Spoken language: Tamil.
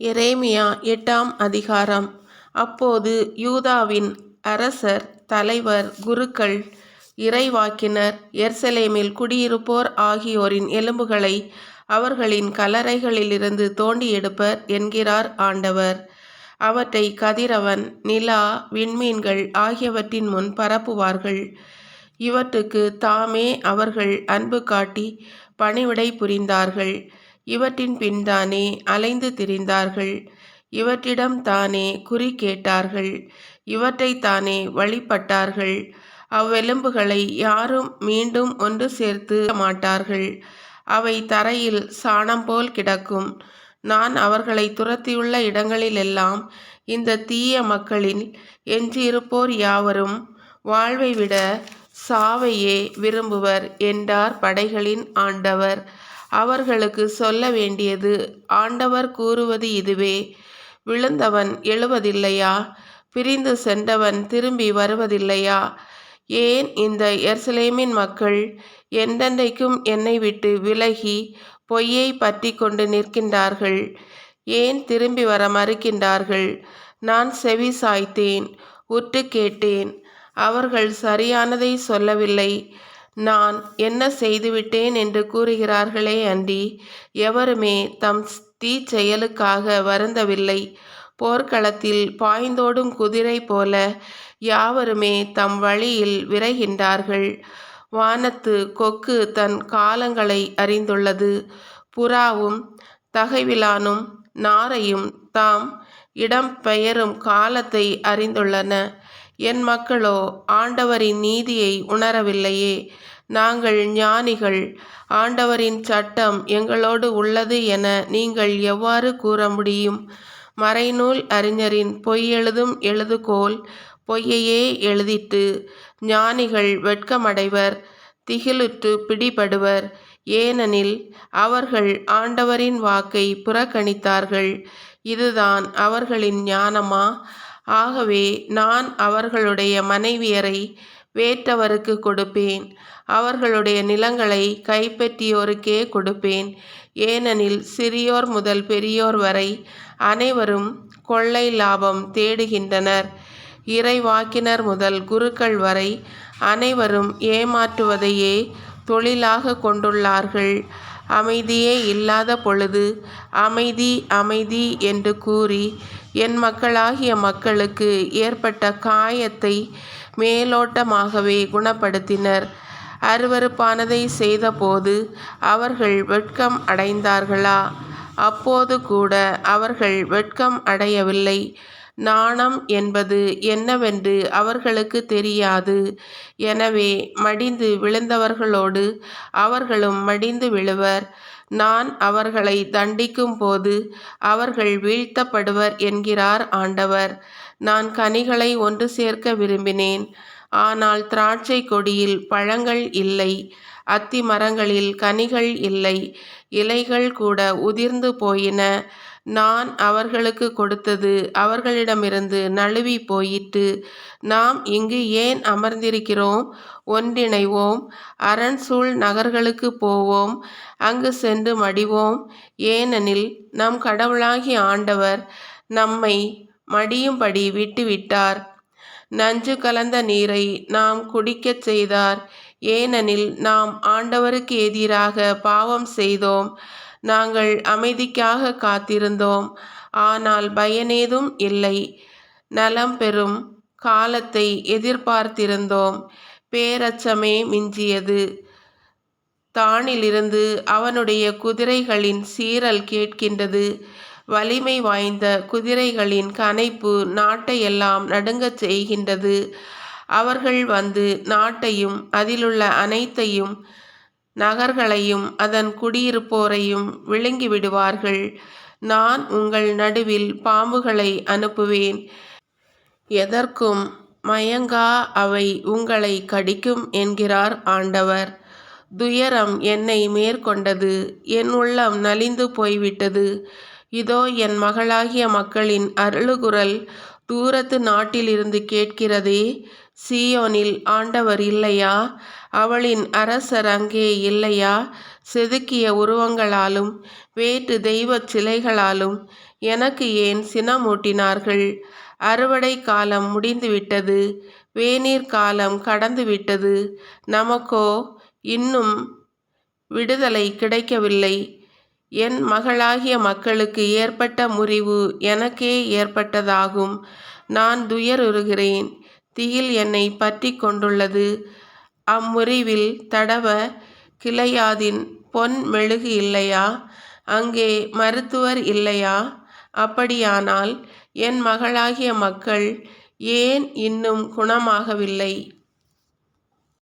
எரேமியா எட்டாம் அதிகாரம் அப்போது யூதாவின் அரசர் தலைவர் குருக்கள் இறைவாக்கினர் எர்சலேமில் குடியிருப்போர் ஆகியோரின் எலும்புகளை அவர்களின் கல்லறைகளிலிருந்து தோண்டி எடுப்பர் என்கிறார் ஆண்டவர். அவற்றை கதிரவன் நிலா விண்மீன்கள் ஆகியவற்றின் முன் பரப்புவார்கள். இவற்றுக்கு தாமே அவர்கள் அன்பு காட்டி பணிவிடை புரிந்தார்கள். இவற்றின் பின்தானே அலைந்து திரிந்தார்கள். இவற்றிடம் தானே குறி கேட்டார்கள். இவற்றைத் தானே வழிபட்டார்கள். அவ்வெலும்புகளை யாரும் மீண்டும் ஒன்று சேர்த்து மாட்டார்கள். அவை தரையில் சாணம் போல் கிடக்கும். நான் அவர்களை துரத்தியுள்ள இடங்களிலெல்லாம் இந்த தீய மக்களில் எஞ்சியிருப்போர் யாவரும் வாழ்வை விட சாவையே விரும்புவர் என்றார் படைகளின் ஆண்டவர். அவர்களுக்கு சொல்ல வேண்டியது ஆண்டவர் கூறுவது இதுவே விழுந்தவன் எழுவதில்லையா? பிரிந்து சென்றவன் திரும்பி வருவதில்லையா? ஏன் இந்த எர்சலேமின் மக்கள் என்றென்றைக்கும் என்னை விட்டு விலகி பொய்யை பற்றி கொண்டு நிற்கின்றார்கள்? ஏன் திரும்பி வர மறுக்கின்றார்கள்? நான் செவி சாய்த்தேன் உற்று கேட்டேன். அவர்கள் சரியானதை சொல்லவில்லை. நான் என்ன செய்துவிட்டேன் என்று கூறுகிறார்களே அன்றி எவருமே தம் தீச்செயலுக்காக வருந்தவில்லை. போர்க்களத்தில் பாய்ந்தோடும் குதிரை போல யாவருமே தம் வழியில் விரைகின்றார்கள். வானத்து கொக்கு தன் காலங்களை அறிந்துள்ளது. புறாவும் தகைவிலானும் நாரையும் தாம் இடம் பெயரும் காலத்தை அறிந்துள்ளன. என் மக்களோ ஆண்டவரின் நீதியை உணரவில்லையே. நாங்கள் ஞானிகள் ஆண்டவரின் சட்டம் எங்களோடு உள்ளது என நீங்கள் எவ்வாறு கூற முடியும்? மறைநூல் அறிஞரின் பொய்யெழுதும் எழுதுகோல் பொய்யையே எழுதிட்டு ஞானிகள் வெட்கமடைவர் திகிலுற்று பிடிபடுவர். ஏனெனில் அவர்கள் ஆண்டவரின் வாக்கை புறக்கணித்தார்கள். இதுதான் அவர்களின் ஞானமா? ஆகவே நான் அவர்களுடைய மனைவியரை வேற்றவருக்கு கொடுப்பேன் அவர்களுடைய நிலங்களை கைப்பற்றியோருக்கே கொடுப்பேன். ஏனெனில் சிறியோர் முதல் பெரியோர் வரை அனைவரும் கொள்ளை லாபம் தேடுகின்றனர். இறைவாக்கினர் முதல் குருக்கள் வரை அனைவரும் ஏமாற்றுவதையே தொழிலாக கொண்டுள்ளார்கள். அமைதியே இல்லாத பொழுது அமைதி அமைதி என்று கூறி என் மக்களாகிய மக்களுக்கு ஏற்பட்ட காயத்தை மேலோட்டமாகவே குணப்படுத்தினர். அருவறுப்பானதை செய்தபோது அவர்கள் வெட்கம் அடைந்தார்களா? அப்போது கூட அவர்கள் வெட்கம் அடையவில்லை. நாணம் என்பது என்னவென்று அவர்களுக்கு தெரியாது. எனவே மடிந்து விழுந்தவர்களோடு அவர்களும் மடிந்து விழுவர். நான் அவர்களைத் தண்டிக்கும்போது அவர்கள் வீழ்த்தப்படுவர் என்கிறார் ஆண்டவர். நான் கனிகளை ஒன்று சேர்க்க விரும்பினேன். ஆனால் திராட்சை கொடியில் பழங்கள் இல்லை அத்தி மரங்களில் கனிகள் இல்லை. இலைகள் கூட உதிர்ந்து போயின. நான் அவர்களுக்கு கொடுத்தது அவர்களிடமிருந்து நழுவி போயிற்று. நாம் இங்கு ஏன் அமர்ந்திருக்கிறோம்? ஒன்றிணைவோம் அரண்சூழ் நகர்களுக்கு போவோம் அங்கு சென்று மடிவோம். ஏனெனில் நம் கடவுளாகி ஆண்டவர் நம்மை மடியும்படி விட்டுவிட்டார். நஞ்சு கலந்த நீரை நாம் குடிக்கச் செய்தார். ஏனெனில் நாம் ஆண்டவருக்கு எதிராக பாவம் செய்தோம். நாங்கள் அமைதிக்காக காத்திருந்தோம் ஆனால் பயனேதும் இல்லை. நலம் பெறும் காலத்தை எதிர்பார்த்திருந்தோம் பேரச்சமே மிஞ்சியது. தானிலிருந்து அவனுடைய குதிரைகளின் சீரல் கேட்கின்றது. வலிமை வாய்ந்த குதிரைகளின் கனைப்பு நாட்டையெல்லாம் நடுங்கச் செய்கின்றது. அவர்கள் வந்து நாட்டையும் அதிலுள்ள அனைத்தையும் நகர்களையும் அதன் குடியிருப்போரையும் விழுங்கிவிடுவார்கள். நான் உங்கள் நடுவில் பாம்புகளை அனுப்புவேன். எதற்கும் மயங்கா அவை உங்களை கடிக்கும் என்கிறார் ஆண்டவர். துயரம் என்னை மேற்கொண்டது என் உள்ளம் நலிந்து போய்விட்டது. இதோ என் மகளாகிய மக்களின் அருளுகுரல் தூரத்து நாட்டிலிருந்து கேட்கிறதே. சீயோனில் ஆண்டவர் இல்லையா? அவளின் அரசர் அங்கே இல்லையா? செதுக்கிய உருவங்களாலும் வேற்று தெய்வச் சிலைகளாலும் எனக்கு ஏன் சினமூட்டினார்கள்? அறுவடை காலம் முடிந்துவிட்டது. வேநீர் காலம் கடந்துவிட்டது. நமக்கோ இன்னும் விடுதலை கிடைக்கவில்லை. என் மகளாகிய மக்களுக்கு ஏற்பட்ட முறிவு எனக்கே ஏற்பட்டதாகும். நான் துயருறுகிறேன். திகில் என்னை பற்றி கொண்டுள்ளது. அம்முறிவில் தடவ கிளையாதின் பொன் மெழுகு இல்லையா? அங்கே மருத்துவர் இல்லையா? அப்படியானால் என் மகளாகிய மக்கள் ஏன் இன்னும் குணமாகவில்லை?